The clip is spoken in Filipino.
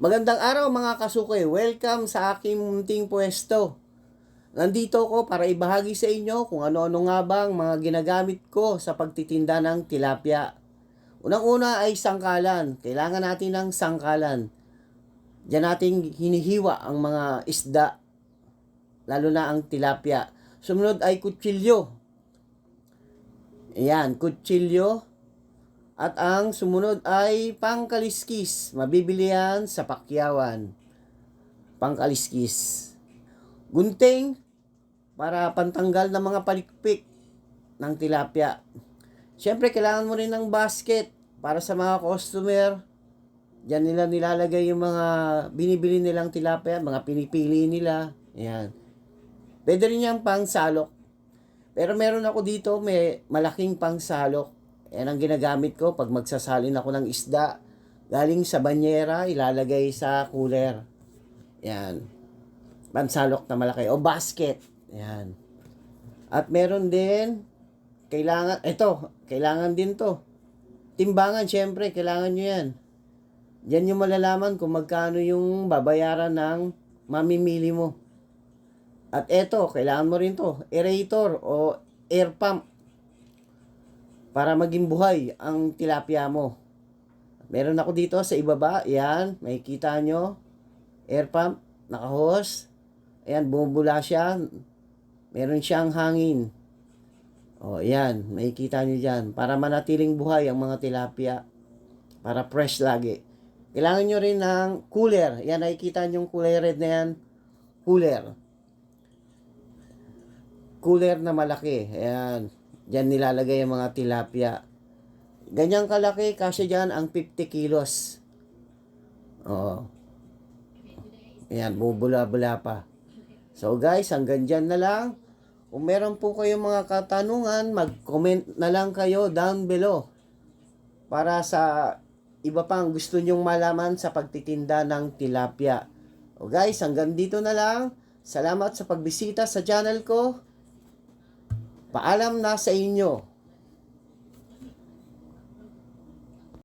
Magandang araw mga kasukoy. Welcome sa aking munting pwesto. Nandito ko para ibahagi sa inyo kung ano-ano nga bang mga ginagamit ko sa pagtitinda ng tilapia. Unang-una ay sangkalan. Kailangan natin ng sangkalan. Diyan natin hinihiwa ang mga isda, lalo na ang tilapia. Sumunod ay kutsilyo. Ayan, kutsilyo. At ang sumunod ay pangkaliskis. Mabibili yan sa pakyawan. Pangkaliskis. Gunting para pantanggal ng mga palikpik ng tilapia. Siyempre, kailangan mo rin ng basket para sa mga customer. Diyan nila nilalagay yung mga binibili nilang tilapia, mga pinipili nila. Ayan. Pwede rin yung pangsalok. Pero meron ako dito, may malaking pangsalok. Yan ang ginagamit ko pag magsasalin ako ng isda. Galing sa banyera, ilalagay sa cooler. Yan. Pansalok na malaki. O basket. Yan. At meron din, kailangan, ito, kailangan din to. Timbangan, syempre, kailangan nyo yan. Yan yung malalaman kung magkano yung babayaran ng mamimili mo. At eto, kailangan mo rin to, aerator o air pump para maging buhay ang tilapia mo. Meron ako dito sa ibaba, yan, may kita nyo, air pump, nakahose, ayan, bumubula siya, meron siyang hangin. O, yan, may kita nyo dyan, para manatiling buhay ang mga tilapia, para fresh lagi. Kailangan nyo rin ng cooler, yan, nakikita nyo yung kulay red na yan, cooler. Cooler na malaki, ayan, Diyan nilalagay ang mga tilapia. Ganyang kalaki, kasi dyan ang 50 kilos. Oo. Ayan, bubula-bula pa. So guys, hanggang dyan na lang. Kung meron po kayong mga katanungan, mag-comment na lang kayo down below. Para sa iba pang gusto nyong malaman sa pagtitinda ng tilapia. O guys, hanggang dito na lang. Salamat sa pagbisita sa channel ko. Paalam na sa inyo.